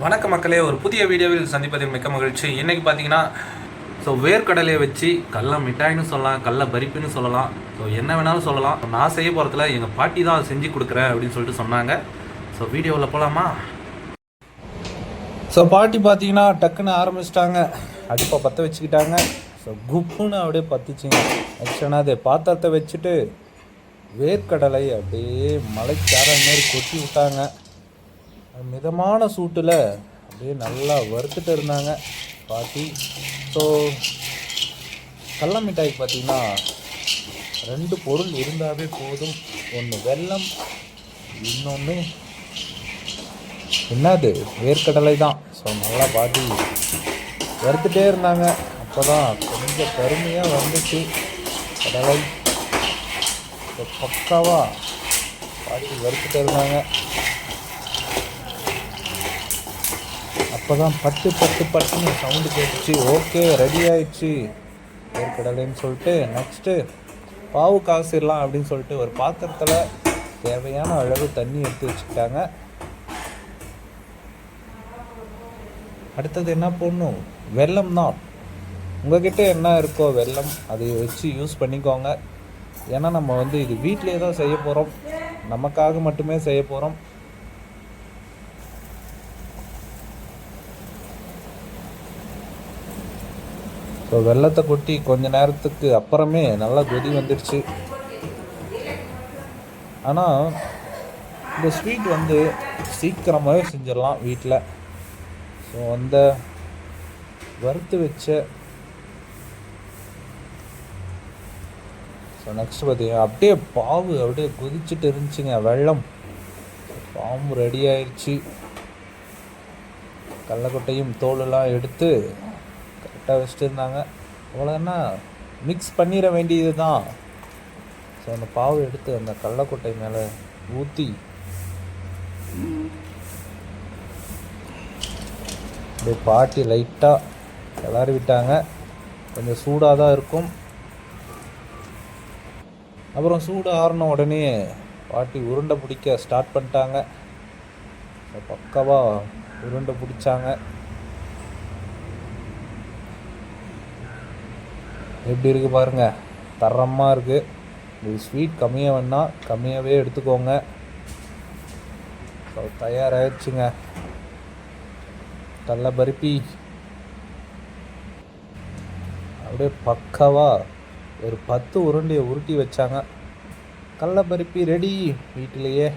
வணக்க மக்களே ஒரு புதிய வீடியோவில் சந்திப்பதில் மிக்க மகிழ்ச்சி. இன்னைக்கு பார்த்தீங்கன்னா ஸோ வேர்க்கடலையை வச்சு கடல மிட்டாய்னு சொல்லலாம் கடல பறிப்புன்னு சொல்லலாம். ஸோ என்ன வேணாலும் சொல்லலாம். நான் செய்ய போகிறதுல எங்கள் பாட்டி தான் செஞ்சு கொடுக்குறேன் அப்படின்னு சொல்லிட்டு சொன்னாங்க. ஸோ வீடியோவில் போகலாமா ஸோ பாட்டி பார்த்தீங்கன்னா டக்குன்னு ஆரம்பிச்சிட்டாங்க. அடுப்பை பற்ற வச்சுக்கிட்டாங்க. ஸோ குப்புன்னு அப்படியே பத்துச்சுங்க. ஆக்சுவலாக அதை பாத்திரத்தை வச்சுட்டு வேர்க்கடலை அப்படியே மலைக்கார மாரி கொட்டி விட்டாங்க. மிதமான சூட்டில் அப்படியே நல்லா வறுத்துட்டு இருந்தாங்க பாட்டி. ஸோ கடல மிட்டாய்க்கு பார்த்தீங்கன்னா ரெண்டு பொருள் இருந்தாவே போதும். ஒன்று வெல்லம் இன்னொன்று என்னது? வேர்க்கடலை தான். ஸோ நல்லா பாட்டி வறுத்துட்டே இருந்தாங்க. அப்போ தான் கொஞ்சம் கருமையாக வந்துச்சு கடலை. பக்காவாக பாட்டி வறுத்துட்டே இருந்தாங்க. அப்போ தான் பட்டு பட்டு பட்டுன்னு சவுண்டு கேட்டுச்சு. ஓகே ரெடி ஆயிடுச்சு. ஏற்கடலைன்னு சொல்லிட்டு நெக்ஸ்ட்டு பாவு காசிடலாம் அப்படின்னு சொல்லிட்டு ஒரு பாத்திரத்தில் தேவையான அளவு தண்ணி எடுத்து வச்சுக்கிட்டாங்க. அடுத்தது என்ன போடணும்? வெல்லம் தான். உங்ககிட்ட என்ன இருக்கோ வெல்லம் அதை வச்சு யூஸ் பண்ணிக்கோங்க. ஏன்னா நம்ம வந்து இது வீட்டிலே தான் செய்ய போகிறோம் நமக்காக மட்டுமே செய்ய போகிறோம் ஸோ வெள்ளத்தை கொட்டி கொஞ்ச நேரத்துக்கு அப்புறமே நல்லா கொதி வந்துடுச்சு. ஆனால் இந்த ஸ்வீட் வந்து சீக்கிரமாகவே செஞ்சிடலாம் வீட்டில் ஸோ அந்த வறுத்து வச்ச ஸோ நெக்ஸ்ட் பார்த்தீங்கன்னா அப்படியே பாவு அப்படியே கொதிச்சுட்டு இருந்துச்சுங்க வெள்ளம். பாம்பு ரெடி ஆயிடுச்சு கடலக்கொட்டையும் தோலெல்லாம் எடுத்து கரெக்டாக வச்சுட்டு இருந்தாங்க அவ்வளோன்னா மிக்ஸ் பண்ணிட வேண்டியது தான் ஸோ அந்த பாவு எடுத்து அந்த கடலக்கொட்டை மேலே ஊற்றி அப்படியே பாட்டி லைட்டாக கிளறி விட்டாங்க. கொஞ்சம் சூடாக தான் இருக்கும். அப்புறம் சூடு ஆறின உடனே பாட்டி உருண்டை பிடிக்க ஸ்டார்ட் பண்ணிட்டாங்க. பக்காவாக உருண்டை பிடிச்சாங்க. எப்படி இருக்குது பாருங்கள் தரமாக இருக்குது இது ஸ்வீட் கம்மியாக வேணால் கம்மியாகவே எடுத்துக்கோங்க. ஸோ தயாராகிடுச்சுங்க கடல பருப்பி. அப்படியே பக்காவா ஒரு பத்து உருண்டையை உருட்டி வச்சாங்க. கடல பருப்பி ரெடி வீட்டிலையே.